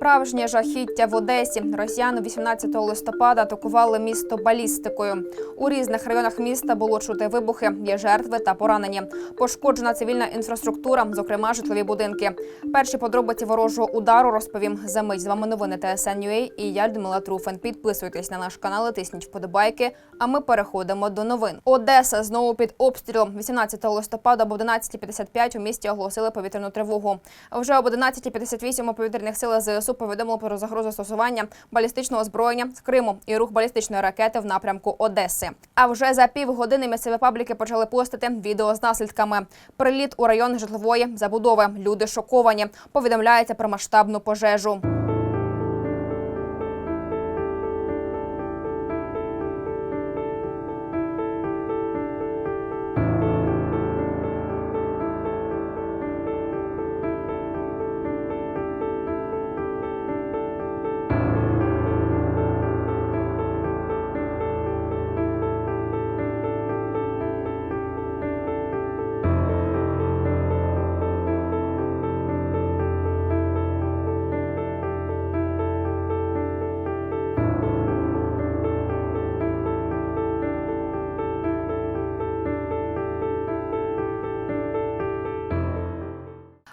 Справжнє жахіття в Одесі. Росіяни 18 листопада атакували місто балістикою. У різних районах міста було чути вибухи, є жертви та поранені. Пошкоджена цивільна інфраструктура, зокрема житлові будинки. Перші подробиці ворожого удару розповім за мить. З вами новини ТСН.UA і я Людмила Труфен. Підписуйтесь на наш канал, і тисніть вподобайки. А ми переходимо до новин. Одеса знову під обстрілом. 18 листопада об 11.55 у місті оголосили повітряну тривогу. Вже об 11.58 у повітряних сил ЗСУ повідомили про загрозу стосування балістичного озброєння з Криму і рух балістичної ракети в напрямку Одеси. А вже за півгодини місцеві пабліки почали постити відео з наслідками. Приліт у район житлової забудови. Люди шоковані. Повідомляється про масштабну пожежу.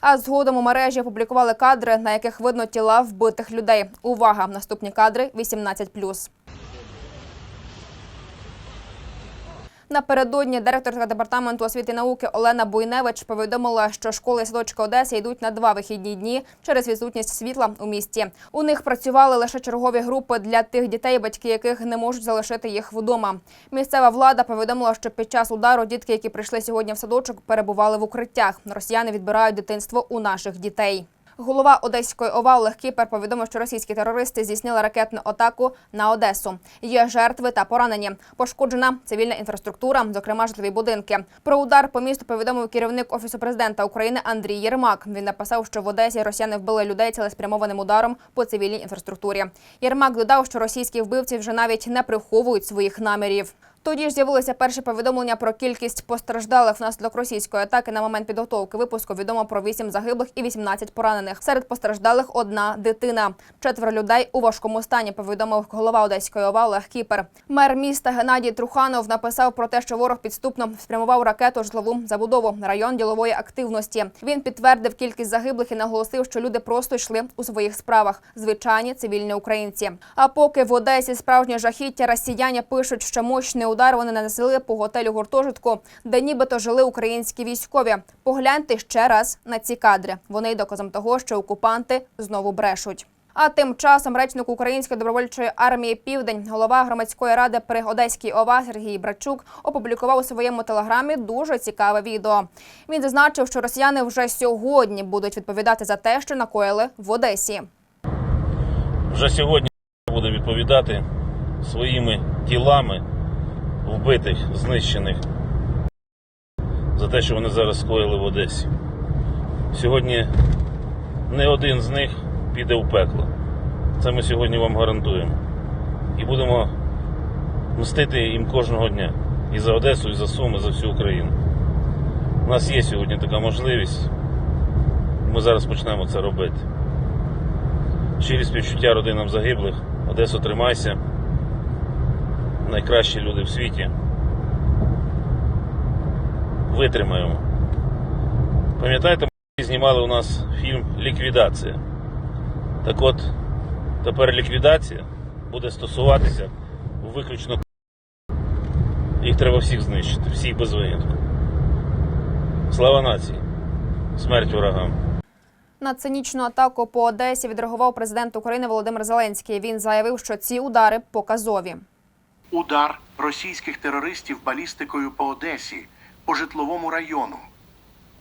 А згодом у мережі опублікували кадри, на яких видно тіла вбитих людей. Увага! Наступні кадри 18+. Напередодні директорка департаменту освіти і науки Олена Буйневич повідомила, що школи садочки Одеси йдуть на два вихідні дні через відсутність світла у місті. У них працювали лише чергові групи для тих дітей, батьки яких не можуть залишити їх вдома. Місцева влада повідомила, що під час удару дітки, які прийшли сьогодні в садочок, перебували в укриттях. Росіяни відбирають дитинство у наших дітей. Голова Одеської ОВА Олег Кіпер повідомив, що російські терористи здійснили ракетну атаку на Одесу. Є жертви та поранені. Пошкоджена цивільна інфраструктура, зокрема житлові будинки. Про удар по місту повідомив керівник офісу президента України Андрій Єрмак. Він написав, що в Одесі росіяни вбили людей цілеспрямованим ударом по цивільній інфраструктурі. Єрмак додав, що російські вбивці вже навіть не приховують своїх намірів. Тоді ж з'явилися перші повідомлення про кількість постраждалих внаслідок російської атаки. На момент підготовки випуску відомо про 8 загиблих і 18 поранених. Серед постраждалих одна дитина. Четверо людей у важкому стані. Повідомив голова Одеської ОВА Олег Кіпер. Мер міста Геннадій Труханов написав про те, що ворог підступно спрямував ракету житлову забудову район ділової активності. Він підтвердив кількість загиблих і наголосив, що люди просто йшли у своїх справах. Звичайні цивільні українці. А поки в Одесі справжнє жахіття росіяни пишуть, що мощний удар вони нанесли по готелю гуртожитку, де нібито жили українські військові. Погляньте ще раз на ці кадри. Вони й доказом того, що окупанти знову брешуть. А тим часом речник Української добровольчої армії Південь, голова громадської ради при Одеській ОВА Сергій Брачук опублікував у своєму телеграмі дуже цікаве відео. Він зазначив, що росіяни вже сьогодні будуть відповідати за те, що накоїли в Одесі. вже сьогодні буде відповідати своїми тілами вбитих, знищених за те, що вони зараз скоїли в Одесі. Сьогодні не один з них піде в пекло. Це ми сьогодні вам гарантуємо. І будемо мстити їм кожного дня. І за Одесу, і за Суми, і за всю Україну. У нас є сьогодні така можливість. Ми зараз почнемо це робити. Щирі співчуття родинам загиблих. Одесу тримайся. Найкращі люди в світі. Витримаємо. Пам'ятаєте, ми знімали у нас фільм Ліквідація. Так от, тепер ліквідація буде стосуватися виключно. Їх треба всіх знищити, всіх без винятку. Слава нації! Смерть ворогам! На цинічну атаку по Одесі відреагував президент України Володимир Зеленський. Він заявив, що ці удари показові. Удар російських терористів балістикою по Одесі, по житловому району.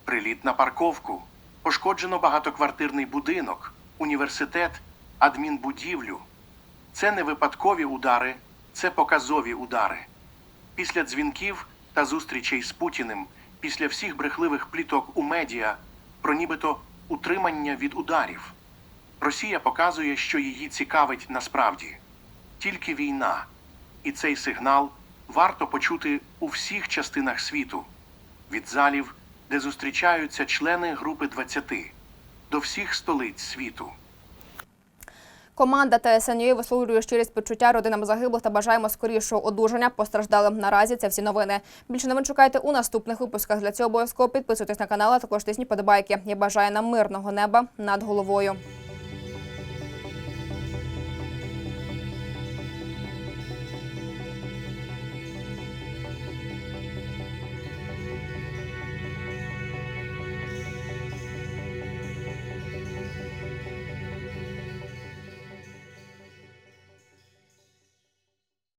Приліт на парковку. Пошкоджено багатоквартирний будинок, університет, адмінбудівлю. Це не випадкові удари, це показові удари. Після дзвінків та зустрічей з Путіним, після всіх брехливих пліток у медіа про нібито утримання від ударів. Росія показує, що її цікавить насправді тільки війна. І цей сигнал варто почути у всіх частинах світу від залів, де зустрічаються члени групи 20, до всіх столиць світу. Команда ТСНЮ висловлює щирі співчуття родинам загиблих та бажаємо скорішого одужання постраждалим. Наразі це всі новини. Більше новин шукайте у наступних випусках. Для цього обов'язково підписуйтесь на канал, а також тисніть подобайки. Я бажаю нам мирного неба над головою.